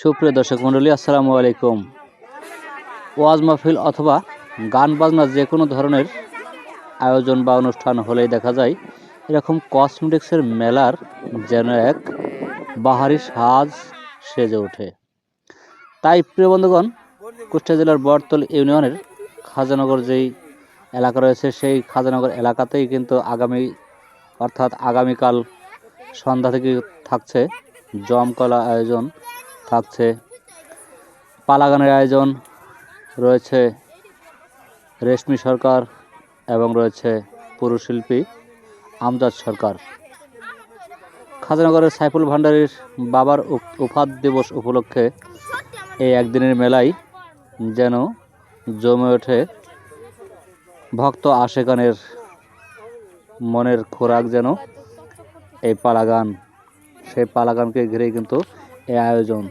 সুপ্রিয় দর্শক মণ্ডলী, আসসালামু আলাইকুম। ওয়াজ মাহফিল অথবা গান বাজনা যে কোনো ধরনের আয়োজন বা অনুষ্ঠান হলেই দেখা যায়, এরকম কসমেটিক্সের মেলার যেন এক বাহারি সাজ সেজে ওঠে। তাই প্রিয় বন্ধুগণ, কুষ্টিয়া জেলার বটতল ইউনিয়নের খাজানগর যেই এলাকা রয়েছে, সেই খাজানগর এলাকাতেই কিন্তু আগামী, অর্থাৎ আগামীকাল সন্ধ্যা থেকে থাকছে জমকলা আয়োজন। থাকছে। পালাগানের আয়োজন রয়েছে রেশমি সরকার এবং রয়েছে পুরুশিল্পী আমজাদ সরকার। খাজানগরের সাইফুল ভান্ডারীর বাবার উপাদ দিবস উপলক্ষে এই একদিনের মেলায় যেন জমে ওঠে ভক্ত আশেকানের মনের খোরাক যেন এই পালাগান সেই পালাগানকে ঘিরেই কিন্তু এ আয়োজন।